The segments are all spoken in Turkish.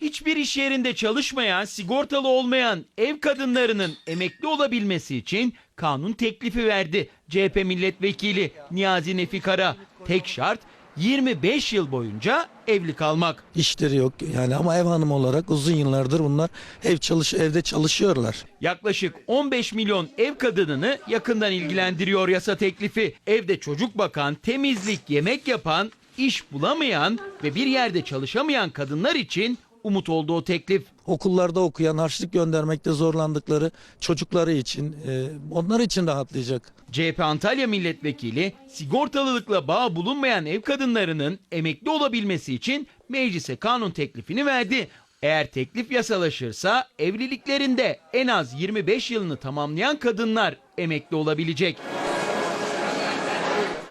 Hiçbir iş yerinde çalışmayan, sigortalı olmayan ev kadınlarının emekli olabilmesi için kanun teklifi verdi. CHP milletvekili Niyazi Nefi Kara. Tek şart 25 yıl boyunca evli kalmak. İşleri yok yani ama ev hanımı olarak uzun yıllardır bunlar ev çalış evde çalışıyorlar. Yaklaşık 15 milyon ev kadınını yakından ilgilendiriyor yasa teklifi. Evde çocuk bakan, temizlik, yemek yapan, iş bulamayan ve bir yerde çalışamayan kadınlar için umut oldu o teklif. Okullarda okuyan, harçlık göndermekte zorlandıkları çocukları için, e, onlar için rahatlayacak. CHP Antalya Milletvekili sigortalılıkla bağ bulunmayan ev kadınlarının emekli olabilmesi için meclise kanun teklifini verdi. Eğer teklif yasalaşırsa evliliklerinde en az 25 yılını tamamlayan kadınlar emekli olabilecek.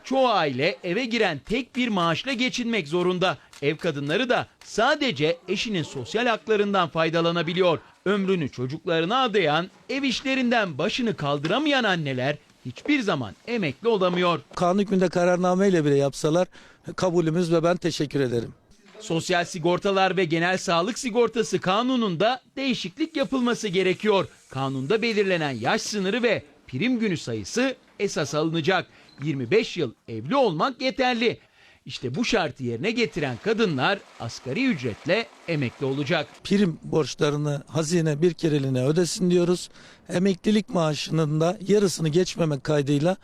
Çoğu aile eve giren tek bir maaşla geçinmek zorunda. Ev kadınları da sadece eşinin sosyal haklarından faydalanabiliyor. Ömrünü çocuklarına adayan, ev işlerinden başını kaldıramayan anneler hiçbir zaman emekli olamıyor. Kanun hükmünde kararnameyle bile yapsalar kabulümüz ve ben teşekkür ederim. Sosyal sigortalar ve genel sağlık sigortası kanununda değişiklik yapılması gerekiyor. Kanunda belirlenen yaş sınırı ve prim günü sayısı esas alınacak. 25 yıl evli olmak yeterli. İşte bu şartı yerine getiren kadınlar asgari ücretle emekli olacak. Prim borçlarını hazine bir kereliğine ödesin diyoruz. Emeklilik maaşının da yarısını geçmemek kaydıyla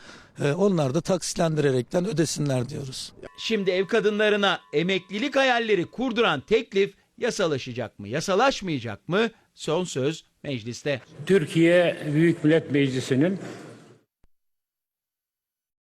e, onlar da taksitlendirerekten ödesinler diyoruz. Şimdi ev kadınlarına emeklilik hayalleri kurduran teklif yasalaşacak mı, yasalaşmayacak mı? Son söz mecliste. Türkiye Büyük Millet Meclisi'nin